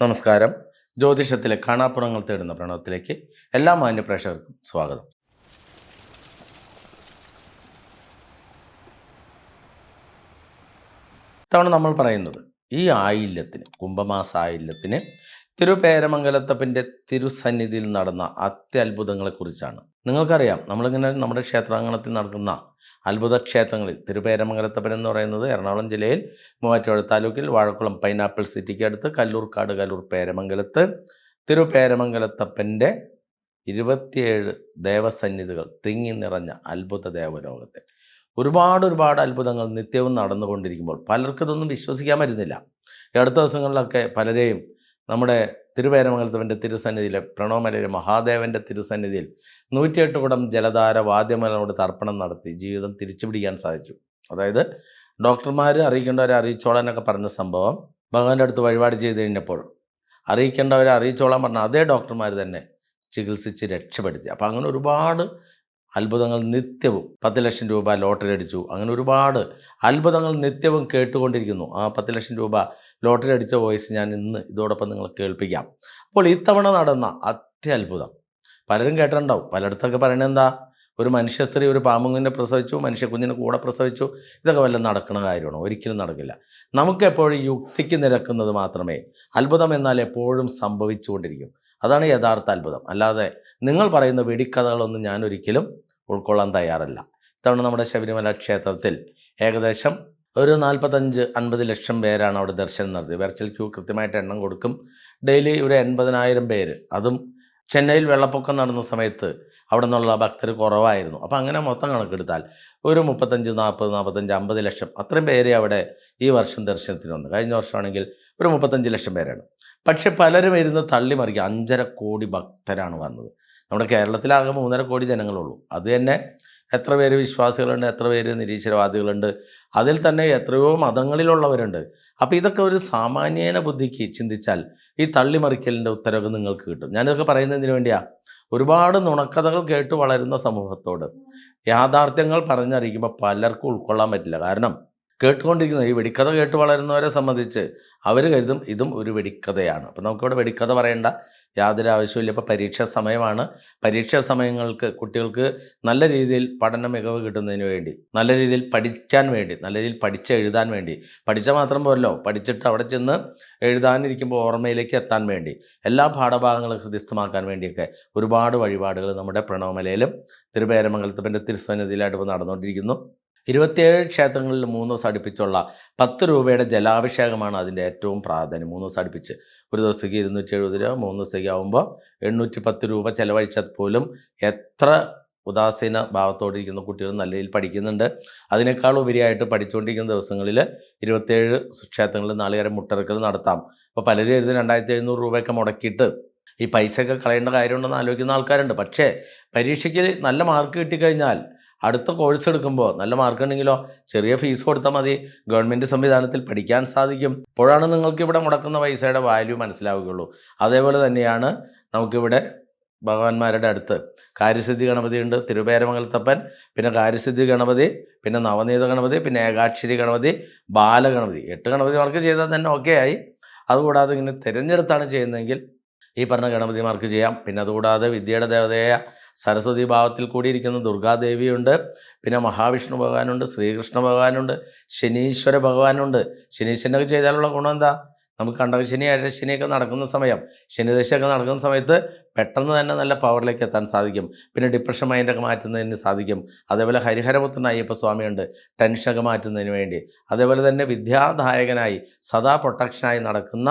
നമസ്കാരം. ജ്യോതിഷത്തിലെ കാണാപ്പുറങ്ങൾ തേടുന്ന പ്രണവത്തിലേക്ക് എല്ലാ മാന്യ പ്രേക്ഷകർക്കും സ്വാഗതം. ഇത്തവണ നമ്മൾ പറയുന്നത് ഈ ആയില്യത്തിന് കുംഭമാസ ആയില്യത്തിന് തിരുപേരമംഗലത്തപ്പന്റെ തിരുസന്നിധിയിൽ നടന്ന അത്യത്ഭുതങ്ങളെക്കുറിച്ചാണ്. നിങ്ങൾക്കറിയാം നമ്മളിങ്ങനെ നമ്മുടെ ക്ഷേത്രാങ്കണത്തിൽ നടക്കുന്ന അത്ഭുത ക്ഷേത്രങ്ങളിൽ തിരുപേരമംഗലത്തപ്പൻ എന്ന് പറയുന്നത് എറണാകുളം ജില്ലയിൽ മൂവാറ്റുപുഴ താലൂക്കിൽ വാഴക്കുളം പൈനാപ്പിൾ സിറ്റിക്ക് അടുത്ത് കല്ലൂർക്കാട് കല്ലൂർ പേരമംഗലത്ത്. തിരുപേരമംഗലത്തപ്പന്റെ ഇരുപത്തിയേഴ് ദേവസന്നിധികൾ തിങ്ങി നിറഞ്ഞ അത്ഭുത ദേവലോകത്തിൽ. ഒരുപാട് ഒരുപാട് അത്ഭുതങ്ങൾ നിത്യവും നടന്നുകൊണ്ടിരിക്കുമ്പോൾ പലർക്കും ഇതൊന്നും വിശ്വസിക്കാൻ പറ്റുന്നില്ല. അടുത്ത ദിവസങ്ങളിലൊക്കെ പലരെയും നമ്മുടെ തിരുവേരമംഗലത്തവന്റെ തിരുസന്നിധിയിലെ പ്രണവമലയിലെ മഹാദേവന്റെ തിരുസന്നിധിയിൽ നൂറ്റിയെട്ട് കുടം ജലധാര വാദ്യമലനോട് തർപ്പണം നടത്തി ജീവിതം തിരിച്ചു പിടിക്കാൻ സാധിച്ചു. അതായത് ഡോക്ടർമാർ അറിയിക്കേണ്ടവരെ അറിയിച്ചോളാനൊക്കെ പറഞ്ഞ സംഭവം ഭഗവാന്റെ അടുത്ത് വഴിപാട് ചെയ്ത് കഴിഞ്ഞപ്പോൾ അറിയിക്കേണ്ടവരെ അറിയിച്ചോളാൻ പറഞ്ഞ അതേ ഡോക്ടർമാർ തന്നെ ചികിത്സിച്ച് രക്ഷപ്പെടുത്തി. അപ്പോൾ അങ്ങനെ ഒരുപാട് അത്ഭുതങ്ങൾ നിത്യവും പത്ത് ലക്ഷം രൂപ ലോട്ടറി അടിച്ചു. അങ്ങനെ ഒരുപാട് അത്ഭുതങ്ങൾ നിത്യവും കേട്ടുകൊണ്ടിരിക്കുന്നു. ആ പത്ത് ലക്ഷം രൂപ ലോട്ടറി അടിച്ച വോയിസ് ഞാൻ ഇന്ന് ഇതോടൊപ്പം നിങ്ങളെ കേൾപ്പിക്കാം. അപ്പോൾ ഇത്തവണ നടന്ന അത്യത്ഭുതം. പലരും കേട്ടിട്ടുണ്ടാവും. പലയിടത്തൊക്കെ പറയണത് എന്താ ഒരു മനുഷ്യ സ്ത്രീ ഒരു പാമ്പുങ്ങിനെ പ്രസവിച്ചു മനുഷ്യ കുഞ്ഞിനെ കൂടെ പ്രസവിച്ചു. ഇതൊക്കെ വല്ല നടക്കുന്ന കാര്യമാണോ? ഒരിക്കലും നടക്കില്ല. നമുക്കെപ്പോഴും യുക്തിക്ക് നിരക്കുന്നത് മാത്രമേ അത്ഭുതം എന്നാൽ എപ്പോഴും സംഭവിച്ചുകൊണ്ടിരിക്കും. അതാണ് യഥാർത്ഥ അത്ഭുതം. അല്ലാതെ നിങ്ങൾ പറയുന്ന വെടിക്കഥകളൊന്നും ഞാൻ ഒരിക്കലും ഉൾക്കൊള്ളാൻ തയ്യാറല്ല. ഇത്തവണ നമ്മുടെ ശബരിമല ക്ഷേത്രത്തിൽ ഏകദേശം ഒരു നാൽപ്പത്തഞ്ച് അൻപത് ലക്ഷം പേരാണ് അവിടെ ദർശനം നടത്തിയത്. വെർച്വൽ ക്യൂ കൃത്യമായിട്ട് എണ്ണം കൊടുക്കും. ഡെയിലി ഇവിടെ എൺപതിനായിരം പേര്. അതും ചെന്നൈയിൽ വെള്ളപ്പൊക്കം നടന്ന സമയത്ത് അവിടെ നിന്നുള്ള ഭക്തർ കുറവായിരുന്നു. അപ്പോൾ അങ്ങനെ മൊത്തം കണക്കെടുത്താൽ ഒരു മുപ്പത്തഞ്ച് നാൽപ്പത് നാൽപ്പത്തഞ്ച് അമ്പത് ലക്ഷം അത്രയും പേരെ അവിടെ ഈ വർഷം ദർശനത്തിന് വന്നു കഴിഞ്ഞ വർഷമാണെങ്കിൽ ഒരു മുപ്പത്തഞ്ച് ലക്ഷം പേരാണ്. പക്ഷേ പലരും ഇരുന്ന് തള്ളിമറിക്കുക അഞ്ചര കോടി ഭക്തരാണ് വന്നത്. നമ്മുടെ കേരളത്തിലാകെ മൂന്നര കോടി ജനങ്ങളുള്ളൂ. അത് തന്നെ എത്ര പേര് വിശ്വാസികളുണ്ട് എത്ര പേര് നിരീശ്വരവാദികളുണ്ട് അതിൽ തന്നെ എത്രയോ മതങ്ങളിലുള്ളവരുണ്ട്. അപ്പോൾ ഇതൊക്കെ ഒരു സാമാന്യേന ബുദ്ധിക്ക് ചിന്തിച്ചാൽ ഈ തള്ളിമറിക്കലിന്റെ ഉത്തരവ് നിങ്ങൾക്ക് കിട്ടും. ഞാനിതൊക്കെ പറയുന്നതിന് വേണ്ടിയാണ് ഒരുപാട് നുണക്കഥകൾ കേട്ട് വളരുന്ന സമൂഹത്തോട് യാഥാർത്ഥ്യങ്ങൾ പറഞ്ഞറിയിക്കുമ്പോൾ പലർക്കും ഉൾക്കൊള്ളാൻ പറ്റില്ല. കാരണം കേട്ടുകൊണ്ടിരിക്കുന്ന ഈ വെടിക്കഥ കേട്ട് വളരുന്നവരെ സംബന്ധിച്ച് അവർ കരുതും ഇതും ഒരു വെടിക്കഥയാണ്. അപ്പോൾ നമുക്കിവിടെ വെടിക്കഥ പറയേണ്ട. യാതൊരു ആവശ്യമില്ല ഇപ്പോൾ പരീക്ഷാ സമയമാണ്. പരീക്ഷാ സമയങ്ങൾക്ക് കുട്ടികൾക്ക് നല്ല രീതിയിൽ പഠന മികവ് കിട്ടുന്നതിന് വേണ്ടി നല്ല രീതിയിൽ പഠിക്കാൻ വേണ്ടി നല്ല രീതിയിൽ പഠിച്ച് എഴുതാൻ വേണ്ടി പഠിച്ച മാത്രം പോരല്ലോ. പഠിച്ചിട്ട് അവിടെ ചെന്ന് എഴുതാനിരിക്കുമ്പോൾ ഓർമ്മയിലേക്ക് എത്താൻ വേണ്ടി എല്ലാ പാഠഭാഗങ്ങളും ഹൃദയസ്ഥമാക്കാൻ വേണ്ടിയൊക്കെ ഒരുപാട് വഴിപാടുകൾ നമ്മുടെ പ്രണവമലയിലും തിരുപേരമംഗലത്തിന്റെ തിരുസന്നിധിയിലായിട്ട് ഇപ്പോൾ നടന്നുകൊണ്ടിരിക്കുന്നു. ഇരുപത്തിയേഴ് ക്ഷേത്രങ്ങളിൽ മൂന്ന് ദിവസം അടുപ്പിച്ചുള്ള പത്ത് രൂപയുടെ ജലാഭിഷേകമാണ് അതിന്റെ ഏറ്റവും പ്രാധാന്യം. മൂന്ന് ദിവസം അടുപ്പിച്ച്. ഒരു ദിവസത്തേക്ക് ഇരുന്നൂറ്റി എഴുപത് രൂപ മൂന്ന് ദിവസത്തേക്ക് ആകുമ്പോൾ എണ്ണൂറ്റി പത്ത് രൂപ ചിലവഴിച്ചാൽ പോലും എത്ര ഉദാസീന ഭാവത്തോടിരിക്കുന്ന കുട്ടികൾ നല്ല രീതിയിൽ പഠിക്കുന്നുണ്ട്. അതിനേക്കാൾ ഉപരിയായിട്ട് പഠിച്ചുകൊണ്ടിരിക്കുന്ന ദിവസങ്ങളിൽ ഇരുപത്തേഴ് ക്ഷേത്രങ്ങളിൽ നാളികേരം മുട്ടറക്കൽ നടത്താം. അപ്പോൾ പലരും എഴുതി രണ്ടായിരത്തി എഴുന്നൂറ് രൂപയൊക്കെ മുടക്കിയിട്ട് ഈ പൈസയൊക്കെ കളയേണ്ട കാര്യമുണ്ടെന്ന് ആലോചിക്കുന്ന ആൾക്കാരുണ്ട്. പക്ഷേ പരീക്ഷയ്ക്ക് നല്ല മാർക്ക് കിട്ടിക്കഴിഞ്ഞാൽ അടുത്ത കോഴ്സ് എടുക്കുമ്പോൾ നല്ല മാർക്ക് ഉണ്ടെങ്കിലോ ചെറിയ ഫീസ് കൊടുത്താൽ മതി. ഗവൺമെന്റ് സംവിധാനത്തിൽ പഠിക്കാൻ സാധിക്കും. അപ്പോഴാണ് നിങ്ങൾക്ക് ഇവിടെ മുടക്കുന്ന പൈസയുടെ വാല്യൂ മനസ്സിലാവുകയുള്ളൂ. അതേപോലെ തന്നെയാണ് നമുക്കിവിടെ ഭഗവാന്മാരുടെ അടുത്ത് കാര്യസിദ്ധി ഗണപതി ഉണ്ട് തിരുപേരമംഗലത്തപ്പൻ പിന്നെ കാര്യസിദ്ധി ഗണപതി പിന്നെ നവനീത ഗണപതി പിന്നെ ഏകാക്ഷരി ഗണപതി ബാലഗണപതി. എട്ട് ഗണപതിമാർക്ക് ചെയ്താൽ തന്നെ ഓക്കെ ആയി. അതുകൂടാതെ ഇങ്ങനെ തിരഞ്ഞെടുത്താണ് ചെയ്യുന്നതെങ്കിൽ ഈ പറഞ്ഞ ഗണപതിമാർക്ക് ചെയ്യാം. പിന്നെ അതുകൂടാതെ വിദ്യയുടെ ദേവതയായ സരസ്വതി ഭാവത്തിൽ കൂടിയിരിക്കുന്ന. ദുർഗാദേവിയുണ്ട്. പിന്നെ മഹാവിഷ്ണു ഭഗവാനുണ്ട് ശ്രീകൃഷ്ണ ഭഗവാനുണ്ട് ശനീശ്വര ഭഗവാനുണ്ട്. ശനീശ്വരനൊക്കെ ചെയ്താലുള്ള ഗുണം എന്താ? നമുക്ക് കണ്ടകശനി അഴശനിയൊക്കെ നടക്കുന്ന സമയം ശനിദശയൊക്കെ നടക്കുന്ന സമയത്ത് പെട്ടെന്ന് തന്നെ നല്ല പവറിലേക്ക് എത്താൻ സാധിക്കും. പിന്നെ ഡിപ്രഷൻ മൈൻഡൊക്കെ മാറ്റുന്നതിന് സാധിക്കും. അതേപോലെ ഹരിഹരപുത്രൻ അയ്യപ്പ സ്വാമിയുണ്ട് ടെൻഷനൊക്കെ മാറ്റുന്നതിന് വേണ്ടി. അതേപോലെ തന്നെ വിദ്യാദായകനായി സദാ പ്രൊട്ടക്ഷനായി നടക്കുന്ന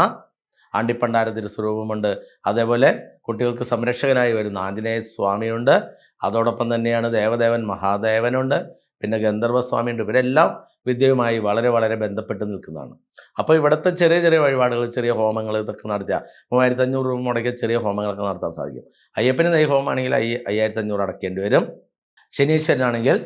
ആണ്ടിപ്പണ്ടാര തിരുസ്വരൂപമുണ്ട് അതേപോലെ കുട്ടികൾക്ക് സംരക്ഷകനായി വരുന്ന ആഞ്ജനേയ സ്വാമിയുണ്ട്. അതോടൊപ്പം തന്നെയാണ് ദേവദേവൻ മഹാദേവനുണ്ട്. പിന്നെ ഗന്ധർവസ്വാമിയുണ്ട് ഇവരെല്ലാം വിദ്യയുമായി വളരെ വളരെ ബന്ധപ്പെട്ട് നിൽക്കുന്നതാണ്. അപ്പോൾ ഇവിടുത്തെ ചെറിയ ചെറിയ വഴിപാടുകൾ ചെറിയ ഹോമങ്ങൾ ഇതൊക്കെ നടത്തിയാൽ മൂവായിരത്തി അഞ്ഞൂറ് രൂപ മുടക്കിയ ചെറിയ ഹോമങ്ങളൊക്കെ നടത്താൻ സാധിക്കും. അയ്യപ്പന് നെയ് ഹോമമാണെങ്കിൽ അയ്യ അയ്യായിരത്തി അഞ്ഞൂറ് അടക്കേണ്ടി വരും. ശനീശ്വരനാണെങ്കിൽ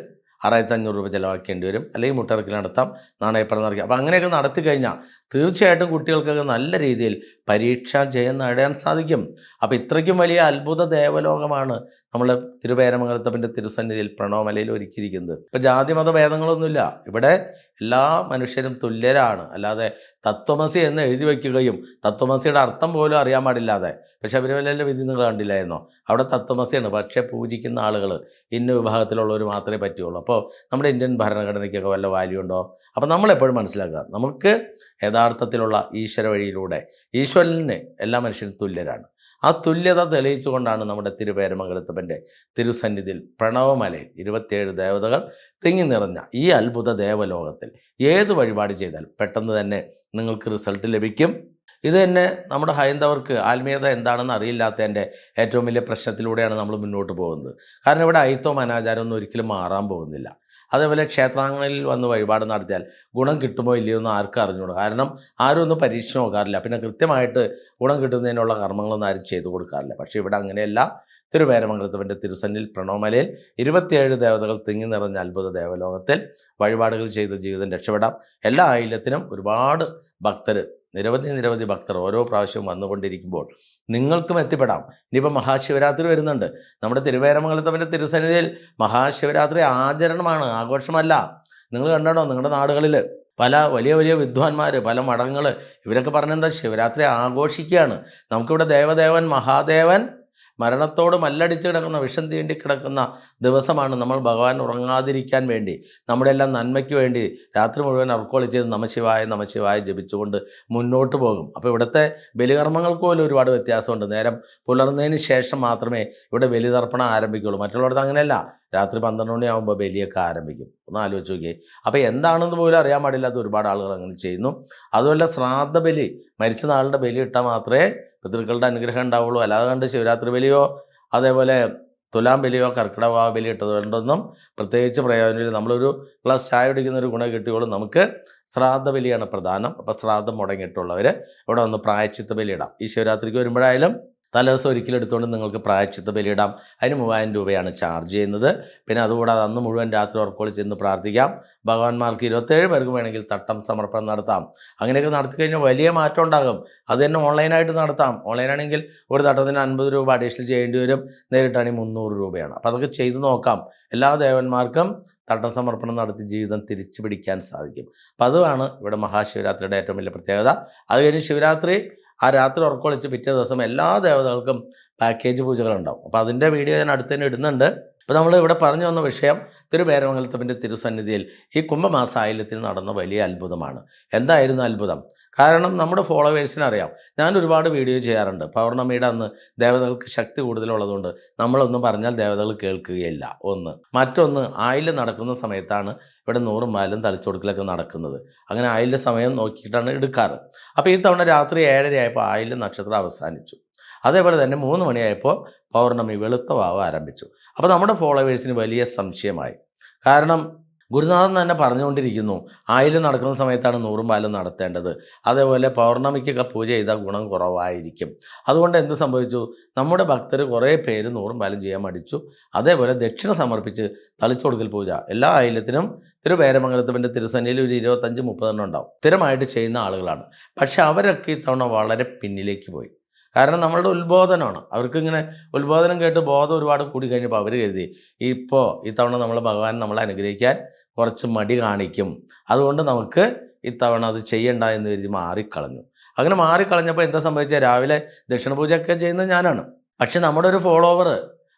ആറായിരത്തി അഞ്ഞൂറ് രൂപ ചിലവാക്കേണ്ടി വരും. അല്ലെങ്കിൽ മുട്ടറക്കിൽ നടത്താം നാണയപ്പുറം നടക്കുക അപ്പോൾ അങ്ങനെയൊക്കെ നടത്തി കഴിഞ്ഞാൽ തീർച്ചയായിട്ടും കുട്ടികൾക്കൊക്കെ നല്ല രീതിയിൽ പരീക്ഷാ ജയം നേടാൻ സാധിക്കും. അപ്പോൾ ഇത്രയ്ക്കും വലിയ അത്ഭുത ദേവലോകമാണ് നമ്മൾ തിരുവേരമംഗലത്തപ്പന്റെ തിരുസന്നിധിയിൽ പ്രണവമലയിൽ ഒരുക്കിയിരിക്കുന്നത്. ജാതി മത ഭേദങ്ങളൊന്നുമില്ല. ഇവിടെ എല്ലാ മനുഷ്യരും തുല്യരാണ്. അല്ലാതെ തത്വമസി എന്ന് എഴുതി വയ്ക്കുകയും തത്വമസിയുടെ അർത്ഥം പോലും അറിയാൻ പാടില്ലാതെ. പക്ഷെ ശബരിമലയിലെ വിധി നിങ്ങൾ കണ്ടില്ലായിരുന്നോ? അവിടെ തത്വമസിയാണ്. പക്ഷേ പൂജിക്കുന്ന ആളുകൾ ഇന്ന വിഭാഗത്തിലുള്ളവർ മാത്രമേ പറ്റുകയുള്ളൂ. അപ്പോൾ നമ്മുടെ ഇന്ത്യൻ ഭരണഘടനയ്ക്കൊക്കെ വല്ല വാല്യൂ ഉണ്ടോ? അപ്പോൾ നമ്മളെപ്പോഴും മനസ്സിലാക്കുക. നമുക്ക് യഥാർത്ഥത്തിലുള്ള ഈശ്വര വഴിയിലൂടെ ഈശ്വരന് എല്ലാ മനുഷ്യരും തുല്യരാണ്. ആ തുല്യത തെളിയിച്ചുകൊണ്ടാണ് നമ്മുടെ തിരുവേരമംഗലത്തപ്പന്റെ തിരുസന്നിധിയിൽ പ്രണവമലയിൽ ഇരുപത്തിയേഴ് ദേവതകൾ തിങ്ങി നിറഞ്ഞ ഈ അത്ഭുത ദേവലോകത്തിൽ ഏത് വഴിപാട് ചെയ്താൽ പെട്ടെന്ന് തന്നെ നിങ്ങൾക്ക് റിസൾട്ട് ലഭിക്കും? ഇത് തന്നെ നമ്മുടെ ഹൈന്ദവർക്ക് ആത്മീയത എന്താണെന്ന് അറിയില്ലാത്തതിന്റെ ഏറ്റവും വലിയ പ്രശ്നത്തിലൂടെയാണ് നമ്മൾ മുന്നോട്ട് പോകുന്നത്. കാരണം ഇവിടെ അയിത്തവും അനാചാരമൊന്നും ഒരിക്കലും മാറാൻ പോകുന്നില്ല. അതേപോലെ ക്ഷേത്രങ്ങളിൽ വന്ന് വഴിപാട് നടത്തിയാൽ ഗുണം കിട്ടുമോ ഇല്ലയോ എന്ന് ആർക്കും അറിഞ്ഞുകൂടും. കാരണം ആരും ഒന്നും പരീക്ഷ നോക്കാറില്ല. പിന്നെ കൃത്യമായിട്ട് ഗുണം കിട്ടുന്നതിനുള്ള കർമ്മങ്ങളൊന്നും ആരും ചെയ്തു കൊടുക്കാറില്ല. പക്ഷേ ഇവിടെ അങ്ങനെയല്ല. തിരുവേരമംഗലത്തവന്റെ തിരുസന്നിൽ പ്രണോമലയിൽ ഇരുപത്തിയേഴ് ദേവതകൾ തിങ്ങി നിറഞ്ഞ അത്ഭുത ദേവലോകത്തിൽ വഴിപാടുകൾ ചെയ്ത് ജീവിതം രക്ഷപ്പെടാം. എല്ലാ ആയില്യത്തിനും ഒരുപാട് ഭക്തർ നിരവധി നിരവധി ഭക്തർ ഓരോ പ്രാവശ്യവും വന്നുകൊണ്ടിരിക്കുമ്പോൾ നിങ്ങൾക്കും എത്തിപ്പെടാം. ഇനിയിപ്പോൾ മഹാശിവരാത്രി വരുന്നുണ്ട്. നമ്മുടെ തിരുവേരമംഗലത്തവന്റെ തിരുസന്നിധിയിൽ മഹാശിവരാത്രി ആചരണമാണ് ആഘോഷമല്ല. നിങ്ങൾ കണ്ടോ നിങ്ങളുടെ നാടുകളിൽ പല വലിയ വലിയ വിദ്വാൻമാർ പല മഠങ്ങൾ ഇവരൊക്കെ പറഞ്ഞെന്താ? ശിവരാത്രി ആഘോഷിക്കുകയാണ്. നമുക്കിവിടെ ദേവദേവൻ മഹാദേവൻ മരണത്തോട് മല്ലടിച്ച് കിടക്കുന്ന വിഷം തീണ്ടി കിടക്കുന്ന ദിവസമാണ് നമ്മൾ ഭഗവാൻ ഉറങ്ങാതിരിക്കാൻ വേണ്ടി നമ്മുടെ എല്ലാം നന്മയ്ക്ക് വേണ്ടി രാത്രി മുഴുവൻ അർക്കോളിച്ച് നമശിവായ നമശിവായ ജപിച്ചുകൊണ്ട് മുന്നോട്ട് പോകും. അപ്പോൾ ഇവിടുത്തെ ബലികർമ്മങ്ങൾക്ക് പോലും ഒരുപാട് വ്യത്യാസമുണ്ട്. നേരം പുലർന്നതിന് ശേഷം മാത്രമേ ഇവിടെ ബലിതർപ്പണം ആരംഭിക്കുള്ളൂ. മറ്റുള്ളവർക്ക് അങ്ങനെയല്ല. രാത്രി പന്ത്രണ്ട് മണിയാകുമ്പോൾ ബലിയൊക്കെ ആരംഭിക്കും. ഒന്ന് ആലോചിച്ച് നോക്കിയേ. അപ്പോൾ എന്താണെന്ന് പോലും അറിയാൻ പാടില്ലാത്ത ഒരുപാട് ആളുകൾ അങ്ങനെ ചെയ്യുന്നു. അതുപോലെ ശ്രാദ്ധ ബലി മരിച്ച നാളുടെ ബലി ഇട്ടാൽ മാത്രമേ പിതൃക്കളുടെ അനുഗ്രഹം ഉണ്ടാവുള്ളൂ. അല്ലാതെ കണ്ട് ശിവരാത്രി ബലിയോ അതേപോലെ തുലാം ബലിയോ കർക്കിടക ബലി ഇട്ടതുകൊണ്ടൊന്നും പ്രത്യേകിച്ച് പ്രയോജനമില്ല. നമ്മളൊരു ഗ്ലാസ് ചായ കുടിക്കുന്ന ഒരു ഗുണം കിട്ടിയോളൂ നമുക്ക് ശ്രാദ്ധ ബലിയാണ് പ്രധാനം. അപ്പോൾ ശ്രാദ്ധം മുടങ്ങിയിട്ടുള്ളവർ ഇവിടെ വന്ന് പ്രായച്ചിത്ത ബലി ഇടാം ഈ ശിവരാത്രിക്ക് വരുമ്പോഴായാലും തലേദിവസം ഒരിക്കലും എടുത്തുകൊണ്ട് നിങ്ങൾക്ക് പ്രായച്ചിത്ത ബലിയിടാം. അതിന് മൂവായിരം രൂപയാണ് ചാർജ് ചെയ്യുന്നത്. പിന്നെ അതുകൂടാതെ അന്ന് മുഴുവൻ രാത്രി ഉറക്കോളി ചെന്ന് പ്രാർത്ഥിക്കാം. ഭഗവാന്മാർക്ക് ഇരുപത്തേഴ് പേർക്ക് വേണമെങ്കിൽ തട്ടം സമർപ്പണം നടത്താം. അങ്ങനെയൊക്കെ നടത്തി കഴിഞ്ഞാൽ വലിയ മാറ്റം ഉണ്ടാകും. അത് തന്നെ ഓൺലൈനായിട്ട് നടത്താം. ഓൺലൈനാണെങ്കിൽ ഒരു തട്ടത്തിന് അൻപത് രൂപ അഡീഷണൽ ചെയ്യേണ്ടി വരും. നേരിട്ടാണെങ്കിൽ മുന്നൂറ് രൂപയാണ്. അപ്പോൾ അതൊക്കെ ചെയ്ത് നോക്കാം. എല്ലാ ദേവന്മാർക്കും തട്ടം സമർപ്പണം നടത്തി ജീവിതം തിരിച്ചു പിടിക്കാൻ സാധിക്കും. അപ്പം അതുമാണ് ഇവിടെ മഹാശിവരാത്രിയുടെ ഏറ്റവും വലിയ പ്രത്യേകത. അത് കഴിഞ്ഞ് ശിവരാത്രി ആ രാത്രി ഉറക്കൊളിച്ച് പിറ്റേ ദിവസം എല്ലാ ദേവതകൾക്കും പാക്കേജ് പൂജകളുണ്ടാവും. അപ്പോൾ അതിന്റെ വീഡിയോ ഞാൻ അടുത്ത് തന്നെ ഇടുന്നുണ്ട്. അപ്പോൾ നമ്മൾ ഇവിടെ പറഞ്ഞു വന്ന വിഷയം തിരുവേരമംഗലത്തപ്പന്റെ തിരുസന്നിധിയിൽ ഈ കുംഭമാസ ആയില്യത്തിൽ നടന്ന വലിയ അത്ഭുതമാണ്. എന്തായിരുന്നു അത്ഭുതം? കാരണം നമ്മുടെ ഫോളോവേഴ്സിന് അറിയാം ഞാൻ ഒരുപാട് വീഡിയോ ചെയ്യാറുണ്ട്. പൗർണമിയുടെ അന്ന് ദേവതകൾക്ക് ശക്തി കൂടുതലുള്ളതുകൊണ്ട് നമ്മളൊന്നും പറഞ്ഞാൽ ദേവതകൾ കേൾക്കുകയില്ല. ഒന്ന്. മറ്റൊന്ന് ആയില്യം നടക്കുന്ന സമയത്താണ് ഇവിടെ നൂറും മാലും തലച്ചുകൊടുക്കലൊക്കെ നടക്കുന്നത്. അങ്ങനെ ആയിലിന്റെ സമയം നോക്കിയിട്ടാണ് എടുക്കാറ്. അപ്പോൾ ഈ തവണ രാത്രി ഏഴരയായപ്പോൾ ആയില്യ നക്ഷത്രം അവസാനിച്ചു. അതേപോലെ തന്നെ മൂന്ന് മണിയായപ്പോൾ പൗർണമി വെളുത്ത വാവ് ആരംഭിച്ചു. അപ്പോൾ നമ്മുടെ ഫോളോവേഴ്സിന് വലിയ സംശയമായി. കാരണം ഗുരുനാഥൻ തന്നെ പറഞ്ഞുകൊണ്ടിരിക്കുന്നു ആയിരം നടക്കുന്ന സമയത്താണ് നൂറും പാലും നടത്തേണ്ടത്. അതേപോലെ പൗർണമിക്കൊക്കെ പൂജ ചെയ്താൽ ഗുണം കുറവായിരിക്കും. അതുകൊണ്ട് എന്ത് സംഭവിച്ചു? നമ്മുടെ ഭക്തർ കുറേ പേര് നൂറും പാലും ചെയ്യാൻ മടിച്ചു. അതേപോലെ ദക്ഷിണ സമർപ്പിച്ച് തളിച്ചുകൊടുക്കൽ പൂജ. എല്ലാ ആയില്യത്തിനും തിരുവേരമംഗലത്തിന്റെ തിരുസന്നിയിൽ ഒരു ഇരുപത്തഞ്ച് മുപ്പതെണ്ണം ഉണ്ടാവും. സ്ഥിരമായിട്ട് ചെയ്യുന്ന ആളുകളാണ്. പക്ഷേ അവരൊക്കെ ഇത്തവണ വളരെ പിന്നിലേക്ക് പോയി. കാരണം നമ്മളുടെ ഉത്ബോധനമാണ്. അവർക്കിങ്ങനെ ഉത്ബോധനം കേട്ട് ബോധം ഒരുപാട് കൂടി കഴിഞ്ഞപ്പോൾ അവർ കരുതി ഇപ്പോൾ ഇത്തവണ നമ്മൾ ഭഗവാൻ നമ്മളെ അനുഗ്രഹിക്കാൻ കുറച്ച് മടി കാണിക്കും. അതുകൊണ്ട് നമുക്ക് ഇത്തവണ അത് ചെയ്യണ്ട എന്ന് കരുതി മാറിക്കളഞ്ഞു. അങ്ങനെ മാറിക്കളഞ്ഞപ്പോൾ എന്താ സംഭവിച്ചത് രാവിലെ ദക്ഷിണ പൂജയൊക്കെ ചെയ്യുന്നത് ഞാനാണ്. പക്ഷെ നമ്മുടെ ഒരു ഫോളോവർ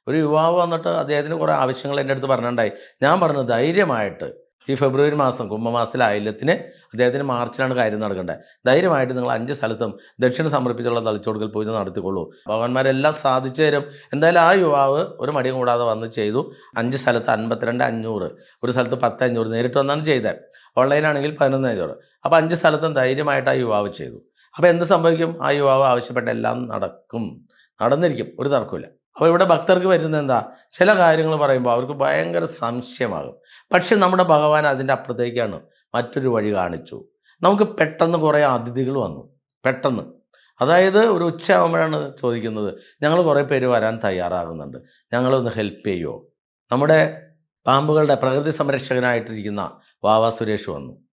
ഒരു യുവാവ് വന്നിട്ട് അദ്ദേഹത്തിന് കുറേ ആവശ്യങ്ങൾ എന്റെ അടുത്ത് പറഞ്ഞിട്ടുണ്ടായി. ഞാൻ പറഞ്ഞു ധൈര്യമായിട്ട് ഈ ഫെബ്രുവരി മാസം കുംഭമാസത്തിലെ ആയില്യത്തിന് അദ്ദേഹത്തിന് മാർച്ചിലാണ് കാര്യം നടക്കേണ്ടത്. ധൈര്യമായിട്ട് നിങ്ങൾ അഞ്ച് സ്ഥലത്തും ദക്ഷിണ സമർപ്പിച്ചുള്ള തളിച്ചുകൊടുക്കൽ പൂജ നടത്തിക്കൊള്ളൂ. ഭഗവാന്മാരെല്ലാം സാധിച്ചു തരും. എന്തായാലും ആ യുവാവ് ഒരു മടിയും കൂടാതെ വന്ന് ചെയ്തു. അഞ്ച് സ്ഥലത്ത് അൻപത്തിരണ്ട് അഞ്ഞൂറ് ഒരു സ്ഥലത്ത് പത്ത് അഞ്ഞൂറ് നേരിട്ട് വന്നാണ് ചെയ്തത്. ഓൺലൈനാണെങ്കിൽ പതിനൊന്ന് അഞ്ഞൂറ്. അപ്പോൾ അഞ്ച് സ്ഥലത്തും ധൈര്യമായിട്ട് ആ യുവാവ് ചെയ്തു. അപ്പോൾ എന്ത് സംഭവിക്കും? ആ യുവാവ് ആവശ്യപ്പെട്ട എല്ലാം നടക്കും. നടന്നിരിക്കും. ഒരു തർക്കമില്ല അപ്പോൾ ഇവിടെ ഭക്തർക്ക് വരുന്നത് എന്താ? ചില കാര്യങ്ങൾ പറയുമ്പോൾ അവർക്ക് ഭയങ്കര സംശയമാകും. പക്ഷെ നമ്മുടെ ഭഗവാൻ അതിന്റെ അപ്പുറത്തേക്കാണ് മറ്റൊരു വഴി കാണിച്ചു. നമുക്ക് പെട്ടെന്ന് കുറേ അതിഥികൾ വന്നു. പെട്ടെന്ന്. അതായത് ഒരു ഉച്ചയാകുമ്പോഴാണ് ചോദിക്കുന്നത് ഞങ്ങൾ കുറേ പേര് വരാൻ തയ്യാറാകുന്നുണ്ട്. ഞങ്ങളൊന്ന് ഹെൽപ്പ് ചെയ്യുമോ നമ്മുടെ പാമ്പുകളുടെ പ്രകൃതി സംരക്ഷകനായിട്ടിരിക്കുന്ന വാവ സുരേഷ് വന്നു.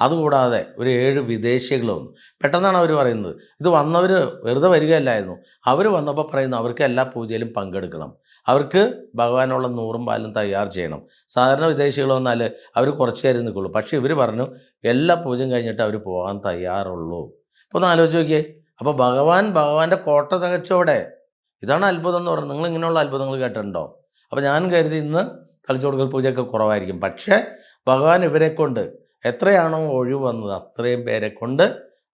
അതുകൂടാതെ ഒരു ഏഴ് വിദേശികളും പെട്ടെന്നാണ് അവർ പറയുന്നത്. ഇത് വന്നവർ വെറുതെ വരികയല്ലായിരുന്നു. അവർ വന്നപ്പോൾ പറയുന്നു അവർക്ക് എല്ലാ പൂജയിലും പങ്കെടുക്കണം. അവർക്ക് ഭഗവാനുള്ള നൂറും പാലും തയ്യാർ ചെയ്യണം. സാധാരണ വിദേശികൾ വന്നാൽ അവർ കുറച്ച് നേരം നിൽക്കുള്ളൂ. പക്ഷേ ഇവർ പറഞ്ഞു എല്ലാ പൂജയും കഴിഞ്ഞിട്ട് അവർ പോകാൻ തയ്യാറുള്ളൂ. അപ്പോൾ ഒന്ന് ആലോചിച്ച് നോക്കിയേ. അപ്പോൾ ഭഗവാൻ ഭഗവാന്റെ കോട്ട തികച്ചോടെ. ഇതാണ് അത്ഭുതം എന്ന് പറയുന്നത്. നിങ്ങൾ ഇങ്ങനെയുള്ള അത്ഭുതങ്ങൾ കേട്ടിട്ടുണ്ടോ? അപ്പോൾ ഞാൻ കരുതി ഇന്ന് തളിച്ചുകൊടുക്കൽ പൂജയൊക്കെ കുറവായിരിക്കും. പക്ഷേ ഭഗവാൻ ഇവരെ കൊണ്ട് എത്രയാണോ ഒഴിവ് വന്നത് അത്രയും പേരെ കൊണ്ട്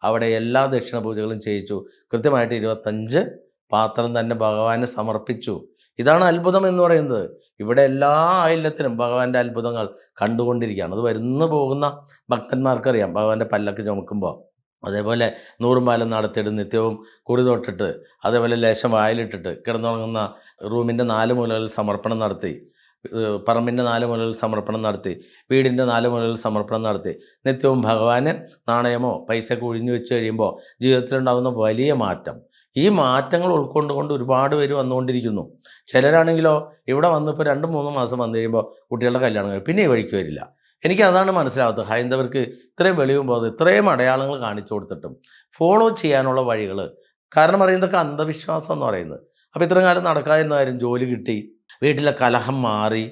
അവിടെ എല്ലാ ദക്ഷിണ പൂജകളും ചെയ്യിച്ചു. കൃത്യമായിട്ട് ഇരുപത്തഞ്ച് പാത്രം തന്നെ ഭഗവാന് സമർപ്പിച്ചു. ഇതാണ് അത്ഭുതം എന്ന് പറയുന്നത്. ഇവിടെ എല്ലാ ആയില്യത്തിനും ഭഗവാന്റെ അത്ഭുതങ്ങൾ കണ്ടുകൊണ്ടിരിക്കുകയാണ്. അത് വരുന്നു പോകുന്ന ഭക്തന്മാർക്കറിയാം. ഭഗവാന്റെ പല്ലക്ക് ചുമക്കുമ്പോൾ. അതേപോലെ നൂറും പാലം നടത്തിയിട്ട് നിത്യവും കുടി തൊട്ടിട്ട് അതേപോലെ ലേശം വായിലിട്ടിട്ട് കിടന്നുറങ്ങുന്ന റൂമിന്റെ നാല് മൂലകളിൽ സമർപ്പണം നടത്തി. പറമ്പിന്റെ നാല് മൂലകളിൽ സമർപ്പണം നടത്തി വീടിന്റെ നാല് മൂലകളിൽ സമർപ്പണം നടത്തി. നിത്യവും ഭഗവാന് നാണയമോ പൈസ ഒഴിഞ്ഞു വെച്ച് കഴിയുമ്പോൾ ജീവിതത്തിലുണ്ടാകുന്ന വലിയ മാറ്റം. ഈ മാറ്റങ്ങൾ ഉൾക്കൊണ്ടുകൊണ്ട് ഒരുപാട് പേര് വന്നുകൊണ്ടിരിക്കുന്നു. ചിലരാണെങ്കിലോ ഇവിടെ വന്നിപ്പോൾ രണ്ട് മൂന്ന് മാസം വന്നു കഴിയുമ്പോൾ കുട്ടികളുടെ കല്യാണം പിന്നെ ഈ വഴിക്ക് വരില്ല. എനിക്ക് അതാണ് മനസ്സിലാവാത്തത്. ഹൈന്ദവർക്ക് ഇത്രയും വെളിവും പോകുന്നത് ഇത്രയും അടയാളങ്ങൾ കാണിച്ചു കൊടുത്തിട്ടും ഫോളോ ചെയ്യാനുള്ള വഴികൾ കാരണം പറയുന്നതൊക്കെ അന്ധവിശ്വാസം എന്ന് പറയുന്നത്. അപ്പോൾ ഇത്രയും കാലം നടക്കാതിരുന്ന കാര്യം ജോലി കിട്ടി വീട്ടിലെ കലഹം മാറി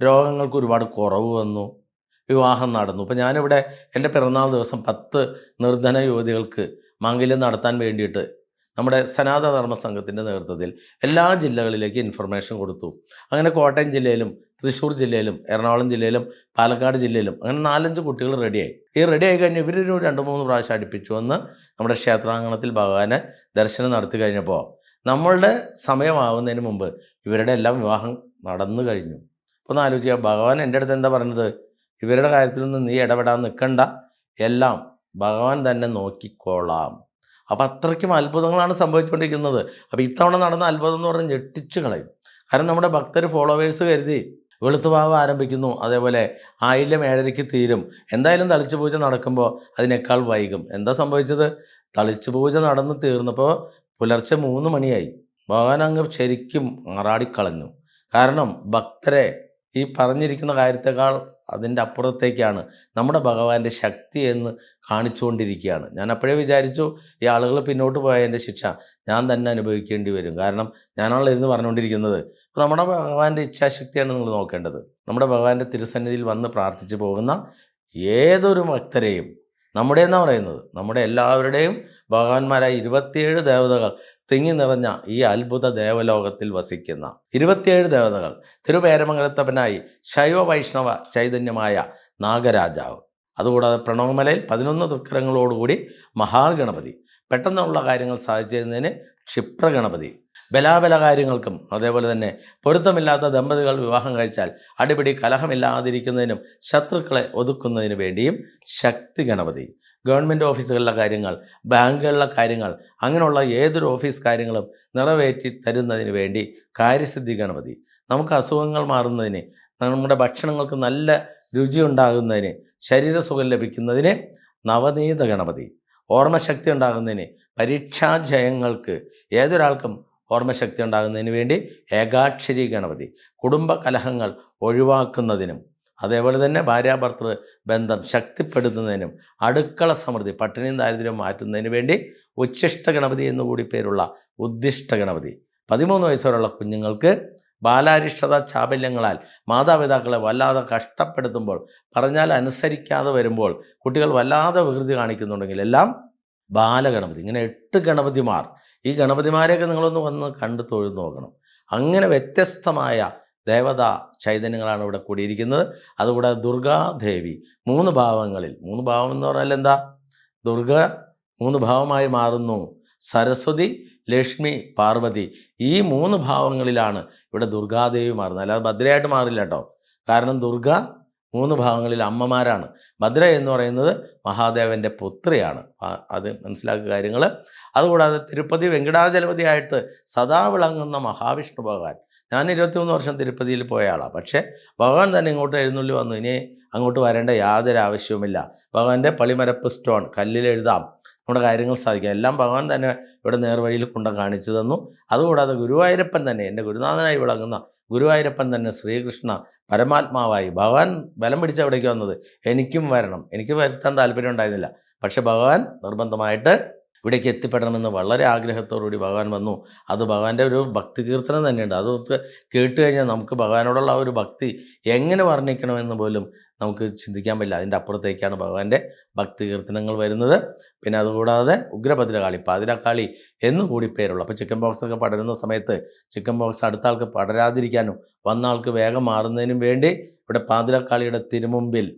രോഗങ്ങൾക്ക് ഒരുപാട് കുറവ് വന്നു വിവാഹം നടന്നു. ഇപ്പം ഞാനിവിടെ എന്റെ പിറന്നാൾ ദിവസം പത്ത് നിർധന യുവതികൾക്ക് മാംഗല്യം നടത്താൻ വേണ്ടിയിട്ട് നമ്മുടെ സനാതന ധർമ്മ സംഘത്തിന്റെ നേതൃത്വത്തിൽ എല്ലാ ജില്ലകളിലേക്ക് ഇൻഫർമേഷൻ കൊടുത്തു. അങ്ങനെ കോട്ടയം ജില്ലയിലും തൃശ്ശൂർ ജില്ലയിലും എറണാകുളം ജില്ലയിലും പാലക്കാട് ജില്ലയിലും അങ്ങനെ നാലഞ്ച് കുട്ടികൾ റെഡിയായി. ഈ റെഡി ആയി കഴിഞ്ഞ് ഇവരൊരു രണ്ട് മൂന്ന് പ്രാവശ്യം അടുപ്പിച്ചു വന്ന് നമ്മുടെ ക്ഷേത്രാങ്കണത്തിൽ ഭഗവാനെ ദർശനം നടത്തി കഴിഞ്ഞപ്പോൾ നമ്മളുടെ സമയമാവുന്നതിന് മുമ്പ് ഇവരുടെ എല്ലാം വിവാഹം നടന്നു കഴിഞ്ഞു. അപ്പോൾ ഒന്ന് ആലോചിക്കുക ഭഗവാൻ എന്റെ അടുത്ത് എന്താ പറഞ്ഞത്? ഇവരുടെ കാര്യത്തിലൊന്നും നീ ഇടപെടാൻ നിൽക്കണ്ട. എല്ലാം ഭഗവാൻ തന്നെ നോക്കിക്കോളാം. അപ്പോൾ അത്രയ്ക്കും അത്ഭുതങ്ങളാണ് സംഭവിച്ചുകൊണ്ടിരിക്കുന്നത്. അപ്പോൾ ഇത്തവണ നടന്ന അത്ഭുതം എന്ന് പറഞ്ഞാൽ ഞെട്ടിച്ചു കളയും. കാരണം നമ്മുടെ ഭക്തർ ഫോളോവേഴ്സ് കരുതി വെളുത്തുവാവ് ആരംഭിക്കുന്നു. അതേപോലെ ആയില്യം ഏഴരയ്ക്ക് തീരും. എന്തായാലും തളിച്ചു പൂജ നടക്കുമ്പോൾ അതിനേക്കാൾ വൈകും. എന്താ സംഭവിച്ചത്? തളിച്ചു പൂജ നടന്ന് തീർന്നപ്പോൾ പുലർച്ചെ മൂന്ന് മണിയായി. ഭഗവാൻ അങ്ങ് ശരിക്കും ആറാടിക്കളഞ്ഞു. കാരണം ഭക്തരെ ഈ പറഞ്ഞിരിക്കുന്ന കാര്യത്തെക്കാൾ അതിന്റെ അപ്പുറത്തേക്കാണ് നമ്മുടെ ഭഗവാന്റെ ശക്തി എന്ന് കാണിച്ചുകൊണ്ടിരിക്കുകയാണ്. ഞാൻ അപ്പോഴേ വിചാരിച്ചു ഈ ആളുകൾ പിന്നോട്ട് പോയതിന്റെ ശിക്ഷ ഞാൻ തന്നെ അനുഭവിക്കേണ്ടി വരും. കാരണം ഞാനാണല്ലോ ഇരുന്ന് പറഞ്ഞുകൊണ്ടിരിക്കുന്നത്. അപ്പോൾ നമ്മുടെ ഭഗവാന്റെ ഇച്ഛാശക്തിയാണ് നിങ്ങൾ നോക്കേണ്ടത്. നമ്മുടെ ഭഗവാന്റെ തിരുസന്നിധിയിൽ വന്ന് പ്രാർത്ഥിച്ചു പോകുന്ന ഏതൊരു ഭക്തരെയും നമ്മുടെ എന്നാണ് പറയുന്നത്? നമ്മുടെ എല്ലാവരുടെയും ഭഗവാന്മാരായ ഇരുപത്തിയേഴ് ദേവതകൾ തിങ്ങി നിറഞ്ഞ ഈ അത്ഭുത ദേവലോകത്തിൽ വസിക്കുന്ന ഇരുപത്തിയേഴ് ദേവതകൾ തിരുവേരമംഗലത്തപ്പനായി ശൈവ വൈഷ്ണവ ചൈതന്യമായ നാഗരാജാവ്. അതുകൂടാതെ പ്രണവമലയിൽ പതിനൊന്ന് തൃക്കരങ്ങളോടുകൂടി മഹാഗണപതി. പെട്ടെന്നുള്ള കാര്യങ്ങൾ സാധിച്ചിരുന്നതിന് ക്ഷിപ്രഗണപതി. ബലാബല കാര്യങ്ങൾക്കും അതേപോലെ തന്നെ പൊരുത്തമില്ലാത്ത ദമ്പതികൾ വിവാഹം കഴിച്ചാൽ അടിപിടി കലഹമില്ലാതിരിക്കുന്നതിനും ശത്രുക്കളെ ഒതുക്കുന്നതിനു വേണ്ടിയും ശക്തി ഗണപതി ഗവൺമെന്റ് ഓഫീസുകളിലെ കാര്യങ്ങൾ ബാങ്കുകളിലെ കാര്യങ്ങൾ അങ്ങനെയുള്ള ഏതൊരു ഓഫീസ് കാര്യങ്ങളും നിറവേറ്റി തരുന്നതിന് വേണ്ടി കാര്യസിദ്ധി ഗണപതി നമുക്ക് അസുഖങ്ങൾ മാറുന്നതിന് നമ്മുടെ ഭക്ഷണങ്ങൾക്ക് നല്ല രുചി ഉണ്ടാകുന്നതിന് ശരീരസുഖം ലഭിക്കുന്നതിന് നവനീത ഗണപതി ഓർമ്മശക്തി ഉണ്ടാകുന്നതിന് പരീക്ഷാജയങ്ങൾക്ക് ഏതൊരാൾക്കും ഓർമ്മശക്തി ഉണ്ടാകുന്നതിന് വേണ്ടി ഏകാക്ഷരി ഗണപതി കുടുംബ കലഹങ്ങൾ ഒഴിവാക്കുന്നതിനും അതേപോലെ തന്നെ ഭാര്യാഭർത്തൃ ബന്ധം ശക്തിപ്പെടുത്തുന്നതിനും അടുക്കള സമൃദ്ധി പട്ടിണിയും ദാരിദ്ര്യവും മാറ്റുന്നതിന് വേണ്ടി ഉച്ഛിഷ്ട ഗണപതി എന്നുകൂടി പേരുള്ള ഉദ്ദിഷ്ട ഗണപതി. പതിമൂന്ന് വയസ്സുള്ള കുഞ്ഞുങ്ങൾക്ക് ബാലാരിഷ്ടത ചാബല്യങ്ങളാൽ മാതാപിതാക്കളെ വല്ലാതെ കഷ്ടപ്പെടുത്തുമ്പോൾ പറഞ്ഞാൽ അനുസരിക്കാതെ വരുമ്പോൾ കുട്ടികൾ വല്ലാതെ വികൃതി കാണിക്കുന്നുണ്ടെങ്കിൽ എല്ലാം ബാലഗണപതി. ഇങ്ങനെ എട്ട് ഗണപതിമാർ. ഈ ഗണപതിമാരെയൊക്കെ നിങ്ങളൊന്ന് വന്ന് കണ്ടു തൊഴുതു നോക്കണം. അങ്ങനെ വ്യത്യസ്തമായ ദേവതാ ചൈതന്യങ്ങളാണ് ഇവിടെ കൂടിയിരിക്കുന്നത്. അതുകൂടാതെ ദുർഗാദേവി മൂന്ന് ഭാവങ്ങളിൽ മൂന്ന് ഭാവം എന്ന് പറഞ്ഞാൽ എന്താ? ദുർഗ മൂന്ന് ഭാവമായി മാറുന്നു. സരസ്വതി ലക്ഷ്മി പാർവതി ഈ മൂന്ന് ഭാവങ്ങളിലാണ് ഇവിടെ ദുർഗാദേവി മാറുന്നത്. അല്ലാതെ ഭദ്രയായിട്ട് മാറില്ല കേട്ടോ. കാരണം ദുർഗ മൂന്ന് ഭാവങ്ങളിൽ അമ്മമാരാണ്. ഭദ്ര എന്ന് പറയുന്നത് മഹാദേവന്റെ പുത്രിയാണ്. അത് മനസ്സിലാക്കുക കാര്യങ്ങൾ അതുകൂടാതെ തിരുപ്പതി വെങ്കടാചലപതിയായിട്ട് സദാ വിളങ്ങുന്ന മഹാവിഷ്ണു ഭഗവാൻ ഞാൻ ഇരുപത്തിമൂന്ന് വർഷം തിരുപ്പതിയിൽ പോയ ആളാണ് പക്ഷേ ഭഗവാൻ തന്നെ ഇങ്ങോട്ട് എഴുന്നള്ളി വന്നു. ഇനി അങ്ങോട്ട് വരേണ്ട യാതൊരു ആവശ്യവുമില്ല. ഭഗവാന്റെ പളിമരപ്പ് സ്റ്റോൺ കല്ലിൽ എഴുതാം. നമ്മുടെ കാര്യങ്ങൾ സാധിക്കാം. എല്ലാം ഭഗവാൻ തന്നെ ഇവിടെ നേർവഴിയിൽ കൊണ്ട കാണിച്ചു തന്നു. അതുകൂടാതെ ഗുരുവായൂരപ്പൻ തന്നെ എന്റെ ഗുരുനാഥനായി വിളങ്ങുന്ന ഗുരുവായൂരപ്പൻ തന്നെ ശ്രീകൃഷ്ണ പരമാത്മാവായി. ഭഗവാൻ ബലം പിടിച്ച് എവിടേക്ക് വന്നത്? എനിക്കും വരണം. എനിക്ക് വരുത്താൻ താല്പര്യം ഉണ്ടായിരുന്നില്ല. പക്ഷെ ഭഗവാൻ നിർബന്ധമായിട്ട് ഇവിടേക്ക് എത്തിപ്പെടണമെന്ന് വളരെ ആഗ്രഹത്തോടുകൂടി ഭഗവാൻ വന്നു. അത് ഭഗവാന്റെ ഒരു ഭക്തി കീർത്തനം തന്നെയുണ്ട്. അതൊക്കെ കേട്ട് കഴിഞ്ഞാൽ നമുക്ക് ഭഗവാനോടുള്ള ആ ഒരു ഭക്തി എങ്ങനെ വർണിക്കണമെന്ന് പോലും നമുക്ക് ചിന്തിക്കാൻ പറ്റില്ല. അതിന്റെ അപ്പുറത്തേക്കാണ് ഭഗവാന്റെ ഭക്തി കീർത്തനങ്ങൾ വരുന്നത്. പിന്നെ അതുകൂടാതെ ഉഗ്രഭദ്രകാളി പാതിരക്കാളി എന്നുകൂടി പേരുള്ളൂ. അപ്പോൾ ചിക്കൻ ബോക്സ് ഒക്കെ പടരുന്ന സമയത്ത് ചിക്കൻ ബോക്സ് അടുത്ത ആൾക്ക് പടരാതിരിക്കാനും വന്ന ആൾക്ക് വേഗം മാറുന്നതിനും വേണ്ടി ഇവിടെ പാതിരക്കാളിയുടെ തിരുമുമ്പിൽ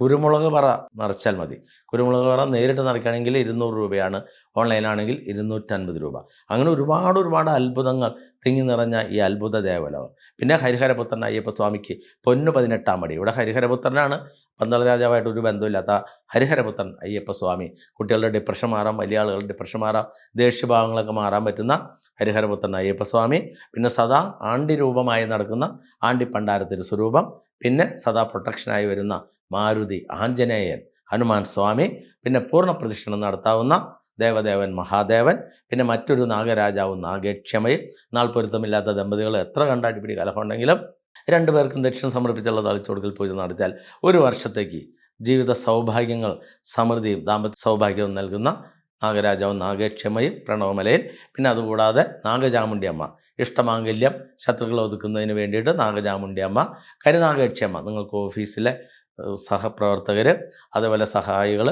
കുരുമുളക് പറ നിറച്ചാൽ മതി. കുരുമുളക് പറ നേരിട്ട് നിറയ്ക്കുകയാണെങ്കിൽ ഇരുന്നൂറ് രൂപയാണ് ഓൺലൈനാണെങ്കിൽ ഇരുന്നൂറ്റൻപത് രൂപ. അങ്ങനെ ഒരുപാട് ഒരുപാട് അത്ഭുതങ്ങൾ തിങ്ങി നിറഞ്ഞ ഈ അത്ഭുത ദേവലോകം. പിന്നെ ഹരിഹരപുത്രൻ അയ്യപ്പസ്വാമിക്ക് പൊന്നു പതിനെട്ടാം പടി. ഇവിടെ ഹരിഹരപുത്രനാണ്. പന്തള രാജാവായിട്ട് ഒരു ബന്ധമില്ലാത്ത ഹരിഹരപുത്രൻ അയ്യപ്പസ്വാമി. കുട്ടികളുടെ ഡിപ്രഷൻ മാറാം വലിയ ആളുകളുടെ ഡിപ്രഷൻ മാറാം ദേഷ്യഭാവങ്ങളൊക്കെ മാറാൻ പറ്റുന്ന ഹരിഹരപുത്രൻ അയ്യപ്പസ്വാമി. പിന്നെ സദാ ആണ്ടി രൂപമായി നടക്കുന്ന ആണ്ടി പണ്ടാരത്തിന്റെ സ്വരൂപം. പിന്നെ സദാ പ്രൊട്ടക്ഷനായി വരുന്ന മാരുതി ആഞ്ജനേയൻ ഹനുമാൻ സ്വാമി. പിന്നെ പൂർണ പ്രദക്ഷിണം നടത്താവുന്ന ദേവദേവൻ മഹാദേവൻ പിന്നെ മറ്റൊരു നാഗരാജാവും നാഗേക്ഷമയിൽ. നാൾ പൊരുത്തമില്ലാത്ത ദമ്പതികൾ എത്ര കണ്ടാടിപ്പിടി കലഹമുണ്ടെങ്കിലും രണ്ടുപേർക്കും ദക്ഷിണ സമർപ്പിച്ചുള്ള തളിച്ചുകൊടുക്കൽ പൂജ നടത്തിയാൽ ഒരു വർഷത്തേക്ക് ജീവിത സൗഭാഗ്യങ്ങൾ സമൃദ്ധിയും ദാമ്പത്യ സൗഭാഗ്യവും നൽകുന്ന നാഗരാജാവും നാഗക്ഷമയും പ്രണവമലയിൽ. പിന്നെ അതുകൂടാതെ നാഗചാമുണ്ടി അമ്മ ഇഷ്ടമാംഗല്യം ശത്രുക്കളെ ഒതുക്കുന്നതിന് വേണ്ടിയിട്ട് നാഗചാമുണ്ടി അമ്മ നിങ്ങൾക്ക് ഓഫീസിലെ സഹപ്രവർത്തകർ അതുപോലെ സഹായികൾ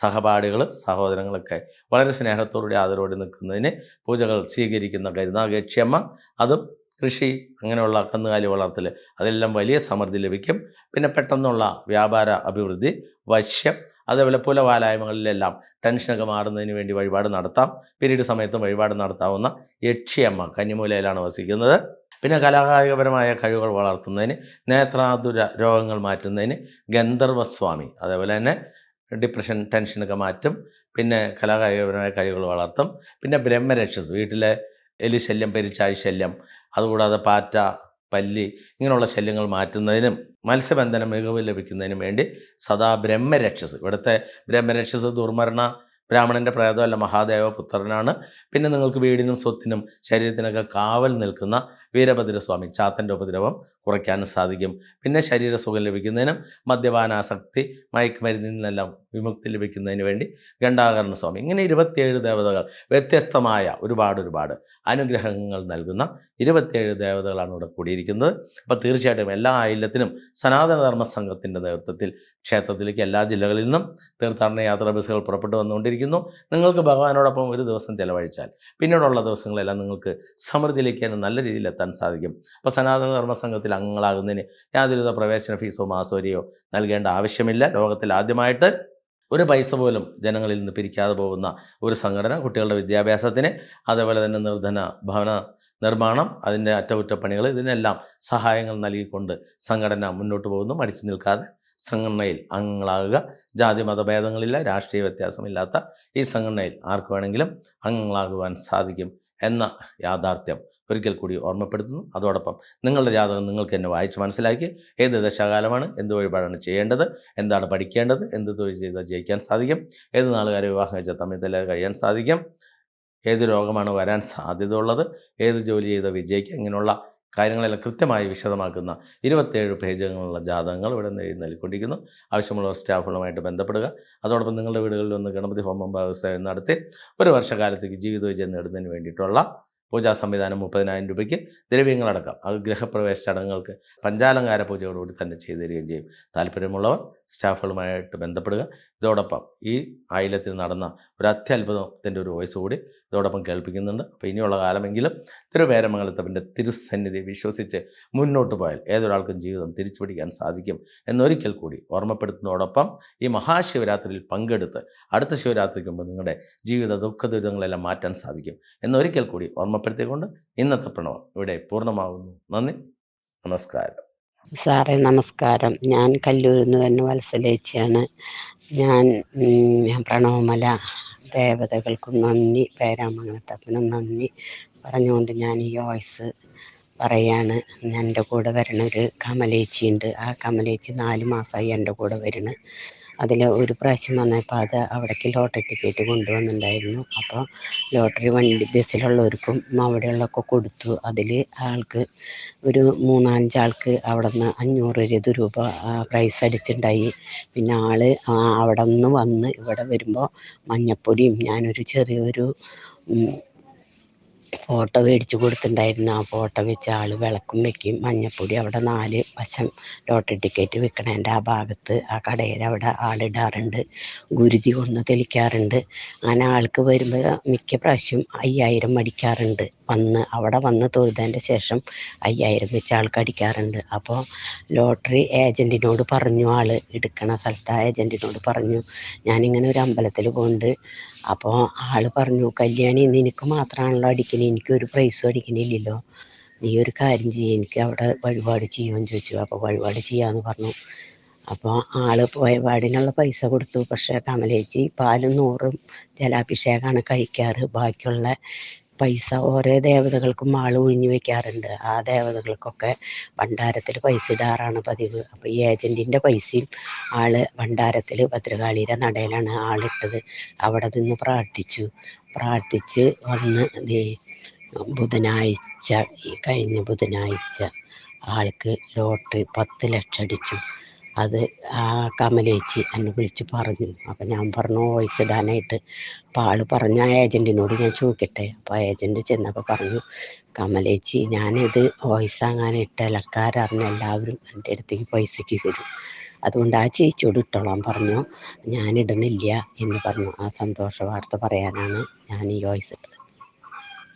സഹപാഠികൾ സഹോദരങ്ങളൊക്കെ വളരെ സ്നേഹത്തോടെ ആദരവോടെ നിൽക്കുന്നതിന് പൂജകൾ സ്വീകരിക്കുന്ന കരുനാഗേക്ഷിയമ്മ അതും കൃഷി അങ്ങനെയുള്ള കന്നുകാലി വളർത്തൽ അതെല്ലാം വലിയ സമൃദ്ധി ലഭിക്കും. പിന്നെ പെട്ടെന്നുള്ള വ്യാപാര അഭിവൃദ്ധി വശ്യം അതേപോലെ പുലവാലായ്മകളിലെല്ലാം ടെൻഷനൊക്കെ മാറുന്നതിന് വേണ്ടി വഴിപാട് നടത്താം. പിരീഡ് സമയത്തും വഴിപാട് നടത്താവുന്ന യക്ഷിയമ്മ കന്നിമൂലയിലാണ് വസിക്കുന്നത്. പിന്നെ കലാകായികപരമായ കഴിവുകൾ വളർത്തുന്നതിന് നേത്രാതുര രോഗങ്ങൾ മാറ്റുന്നതിന് ഗന്ധർവസ്വാമി അതേപോലെ തന്നെ ഡിപ്രഷൻ ടെൻഷനൊക്കെ മാറ്റും. പിന്നെ കലാകായികപരമായ കഴിവുകൾ വളർത്തും. പിന്നെ ബ്രഹ്മരക്ഷസ് വീട്ടിലെ എലിശല്യം പെരിച്ചാഴി ശല്യം അതുകൂടാതെ പാറ്റ പല്ലി ഇങ്ങനെയുള്ള ശല്യങ്ങൾ മാറ്റുന്നതിനും മത്സ്യബന്ധന മികവ് ലഭിക്കുന്നതിനും വേണ്ടി സദാ ബ്രഹ്മരക്ഷസ്. ഇവിടുത്തെ ബ്രഹ്മരക്ഷസ് ദുർമരണ ബ്രാഹ്മണന്റെ പ്രേതമല്ല മഹാദേവ പുത്രനാണ്. പിന്നെ നിങ്ങൾക്ക് വീടിനും സ്വത്തിനും ശരീരത്തിനൊക്കെ കാവൽ നിൽക്കുന്ന വീരഭദ്രസ്വാമി ചാത്തന്റെ ഉപദ്രവം കുറയ്ക്കാനും സാധിക്കും. പിന്നെ ശരീരസുഖം ലഭിക്കുന്നതിനും മദ്യപാനാസക്തി മയക്കുമരുന്നിൽ നിന്നെല്ലാം വിമുക്തി ലഭിക്കുന്നതിന് വേണ്ടി ഗണ്ടാകരണ സ്വാമി. ഇങ്ങനെ ഇരുപത്തിയേഴ് ദേവതകൾ വ്യത്യസ്തമായ ഒരുപാട് ഒരുപാട് അനുഗ്രഹങ്ങൾ നൽകുന്ന ഇരുപത്തിയേഴ് ദേവതകളാണ് ഇവിടെ കൂടിയിരിക്കുന്നത്. അപ്പോൾ തീർച്ചയായിട്ടും എല്ലാ ആയില്യത്തിനും സനാതനധർമ്മ സംഘത്തിന്റെ നേതൃത്വത്തിൽ ക്ഷേത്രത്തിലേക്ക് എല്ലാ ജില്ലകളിൽ നിന്നും തീർത്ഥാടന യാത്രാ ബസ്സുകൾ പുറപ്പെട്ടു വന്നുകൊണ്ടിരിക്കുന്നു. നിങ്ങൾക്ക് ഭഗവാനോടൊപ്പം ഒരു ദിവസം ചെലവഴിച്ചാൽ പിന്നീടുള്ള ദിവസങ്ങളെല്ലാം നിങ്ങൾക്ക് സമൃദ്ധിയിലേക്ക് നല്ല രീതിയിൽ എത്താൻ സാധിക്കും. അപ്പോൾ സനാതന ധർമ്മ സംഘത്തിൽ അംഗങ്ങളാകുന്നതിന് യാതൊരുവിധ പ്രവേശന ഫീസോ മാസോരിയോ നൽകേണ്ട ആവശ്യമില്ല. ലോകത്തിൽ ആദ്യമായിട്ട് ഒരു പൈസ പോലും ജനങ്ങളിൽ നിന്ന് പിരിക്കാതെ പോകുന്ന ഒരു സംഘടന കുട്ടികളുടെ വിദ്യാഭ്യാസത്തിന് അതേപോലെ തന്നെ നിർധന ഭവന നിർമ്മാണം അതിന്റെ അറ്റകുറ്റപ്പണികൾ ഇതിനെല്ലാം സഹായങ്ങൾ നൽകിക്കൊണ്ട് സംഘടന മുന്നോട്ട് പോകുന്നു. മടിച്ചു നിൽക്കാതെ സംഘടനയിൽ അംഗങ്ങളാകുക. ജാതി മതഭേദങ്ങളില്ല രാഷ്ട്രീയ വ്യത്യാസമില്ലാത്ത ഈ സംഘടനയിൽ ആർക്ക് വേണമെങ്കിലും അംഗങ്ങളാകുവാൻ സാധിക്കും എന്ന യാഥാർത്ഥ്യം ഒരിക്കൽ കൂടി ഓർമ്മപ്പെടുത്തുന്നു. അതോടൊപ്പം നിങ്ങളുടെ ജാതകം നിങ്ങൾക്ക് എന്നെ വായിച്ച് മനസ്സിലാക്കി. ഏത് ദശാകാലമാണ്? എന്ത് വഴിപാടാണ് ചെയ്യേണ്ടത്? എന്താണ് പഠിക്കേണ്ടത്? എന്ത് തൊഴിൽ ചെയ്താൽ ജയിക്കാൻ സാധിക്കും? ഏത് നാളുകാരെ വിവാഹം കഴിച്ചാൽ തമ്മിൽ കഴിയാൻ സാധിക്കും? ഏത് രോഗമാണ് വരാൻ സാധ്യത ഉള്ളത് ഏത് ജോലി ചെയ്താൽ വിജയിക്കുക ഇങ്ങനെയുള്ള കാര്യങ്ങളെല്ലാം കൃത്യമായി വിശദമാക്കുന്ന ഇരുപത്തേഴ് പേജുകളുള്ള ജാതകങ്ങൾ ഇവിടെ നിന്ന് നൽകിക്കൊണ്ടിരിക്കുന്നു. ആവശ്യമുള്ള സ്റ്റാഫുകളുമായിട്ട് ബന്ധപ്പെടുക. അതോടൊപ്പം നിങ്ങളുടെ വീടുകളിൽ ഒന്ന് ഗണപതി ഹോമം ഭാഗസേവനം നടത്തി ഒരു വർഷകാലത്തേക്ക് ജീവിത വിജയം നേടുന്നതിന് വേണ്ടിയിട്ടുള്ള പൂജാ സംവിധാനം മുപ്പതിനായിരം രൂപയ്ക്ക് ദ്രവ്യങ്ങളടക്കം. അത് ഗൃഹപ്രവേശ ചടങ്ങുകൾക്ക് പഞ്ചാലങ്കാര പൂജയോടുകൂടി തന്നെ ചെയ്തു തരികയും ചെയ്യും. താല്പര്യമുള്ളവർ സ്റ്റാഫുകളുമായിട്ട് ബന്ധപ്പെടുക. ഇതോടൊപ്പം ഈ ആയില്യത്തിൽ നടന്ന ഒരു അത്യത്ഭുതത്തിന്റെ ഒരു വോയിസ് കൂടി ഇതോടൊപ്പം കേൾപ്പിക്കുന്നുണ്ട്. അപ്പോൾ ഇനിയുള്ള കാലമെങ്കിലും തിരുവേരമംഗലത്തപ്പന്റെ തിരുസന്നിധി വിശ്വസിച്ച് മുന്നോട്ട് പോയാൽ ഏതൊരാൾക്കും ജീവിതം തിരിച്ചു പിടിക്കാൻ സാധിക്കും എന്നൊരിക്കൽ കൂടി ഓർമ്മപ്പെടുത്തുന്നതോടൊപ്പം ഈ മഹാശിവരാത്രിയിൽ പങ്കെടുത്ത് അടുത്ത ശിവരാത്രിക്ക് മുമ്പ് നിങ്ങളുടെ ജീവിത ദുഃഖ ദുരിതങ്ങളെല്ലാം മാറ്റാൻ സാധിക്കും എന്നൊരിക്കൽ കൂടി ഓർമ്മപ്പെടുത്തിക്കൊണ്ട് ഇന്നത്തെ പ്രണവം ഇവിടെ പൂർണമാകുന്നു നന്ദി. നമസ്കാരം. സാറേ നമസ്കാരം. ഞാൻ കല്ലൂരിൽ നിന്ന് വരുന്ന വത്സലേച്ചിയാണ്. ഞാൻ ഞാൻ പ്രണവമല ദേവതകൾക്കും നന്ദി പേരാമംഗലത്തപ്പനും നന്ദി പറഞ്ഞുകൊണ്ട് ഞാൻ ഈ വോയിസ് പറയാണ്. എന്റെ കൂടെ വരണ ഒരു കമലേച്ചി ആ കമലേച്ചി നാല് മാസമായി എന്റെ കൂടെ വരുന്നു. അതിൽ ഒരു പ്രാവശ്യം വന്നപ്പോൾ അത് അവിടേക്ക് ലോട്ടറി ടിക്കറ്റ് കൊണ്ടുവന്നിട്ടുണ്ടായിരുന്നു. അപ്പോൾ ലോട്ടറി വണ്ടി ബസ്സിലുള്ളവർക്കും അവിടെയുള്ളതൊക്കെ കൊടുത്തു. അതിൽ ആൾക്ക് ഒരു മൂന്നാഞ്ചാൾക്ക് അവിടെ നിന്ന് അഞ്ഞൂറ് ഇരുപത് രൂപ പ്രൈസ് അടിച്ചിട്ടുണ്ടായി. പിന്നെ ആൾ അവിടെ നിന്ന് വന്ന് ഇവിടെ വരുമ്പോൾ മഞ്ഞപ്പൊടിയും ഞാനൊരു ചെറിയൊരു ഉം, ഫോട്ടോ മേടിച്ച് കൊടുത്തിട്ടുണ്ടായിരുന്നു ആ ഫോട്ടോ വെച്ച് ആൾ വിളക്കും വെക്കും. മഞ്ഞപ്പൊടി അവിടെ നാല് വശം ലോട്ടറി ടിക്കറ്റ് വിൽക്കണേന്റെ ആ ഭാഗത്ത് ആ കടയിൽ അവിടെ ആളിടാറുണ്ട് ഗുരുതി കൊണ്ട് തെളിക്കാറുണ്ട്. അങ്ങനെ ആൾക്ക് വരുമ്പോൾ മിക്ക പ്രാവശ്യം അയ്യായിരം അടിക്കാറുണ്ട്. വന്ന് അവിടെ വന്ന് തൊഴുതതിന്റെ ശേഷം അയ്യായിരം വെച്ച് ആൾക്ക് അടിക്കാറുണ്ട്. അപ്പോൾ ലോട്ടറി ഏജന്റിനോട് പറഞ്ഞു ആൾ എടുക്കണ സ്ഥലത്ത് ആ ഏജന്റിനോട് പറഞ്ഞു ഞാനിങ്ങനെ ഒരു അമ്പലത്തിൽ പോകുന്നുണ്ട് അപ്പോൾ ആൾ പറഞ്ഞു കല്യാണി നിനക്ക് മാത്രമാണല്ലോ അടിക്കണേ. എനിക്കൊരു പ്രൈസും അടിക്കണില്ലല്ലോ. നീ ഒരു കാര്യം ചെയ്യ്. എനിക്ക് അവിടെ വഴിപാട് ചെയ്യുമെന്ന് ചോദിച്ചു. അപ്പോൾ വഴിപാട് ചെയ്യാമെന്ന് പറഞ്ഞു. അപ്പോൾ ആൾ വഴിപാടിനുള്ള പൈസ കൊടുത്തു. പക്ഷേ കമലേച്ചി പാലും നൂറും ജലാഭിഷേകമാണ് കഴിക്കാറ്. ബാക്കിയുള്ള പൈസ ഓരോ ദേവതകൾക്കും ആൾ ഒഴിഞ്ഞു വെക്കാറുണ്ട്. ആ ദേവതകൾക്കൊക്കെ ഭണ്ഡാരത്തിൽ പൈസ ഇടാറാണ് പതിവ്. അപ്പോൾ ഈ ഏജന്റിന്റെ പൈസയും ആൾ ഭണ്ഡാരത്തിൽ ഭദ്രകാളിയുടെ നടയിലാണ് ആളിട്ടത് അവിടെ നിന്ന് പ്രാർത്ഥിച്ചു. പ്രാർത്ഥിച്ച് വന്ന് ബുധനാഴ്ച ഈ കഴിഞ്ഞ ബുധനാഴ്ച ആൾക്ക് ലോട്ടറി പത്ത് ലക്ഷം അടിച്ചു അത് ആ കമലേച്ചി എന്നെ വിളിച്ച് പറഞ്ഞു. അപ്പം ഞാൻ പറഞ്ഞു വോയിസ് ഇടാനായിട്ട്. അപ്പം ആൾ പറഞ്ഞു ആ ഏജന്റിനോട് ഞാൻ ചോദിക്കട്ടെ. അപ്പോൾ ഏജന്റ് ചെന്നപ്പോൾ പറഞ്ഞു കമലേച്ചി ഞാനിത് വോയിസ് അങ്ങനെ ഇട്ട ഇലക്കാരറിഞ്ഞ എല്ലാവരും എന്റെ അടുത്തേക്ക് പൈസയ്ക്ക് തരും അതുകൊണ്ട് ആ ചേച്ചിയോട് ഇട്ടോളാൻ പറഞ്ഞു. ഞാനിടണില്ല എന്ന് പറഞ്ഞു. ആ സന്തോഷ വാർത്ത പറയാനാണ് ഞാൻ ഈ വോയിസ് ഇട്ടത്.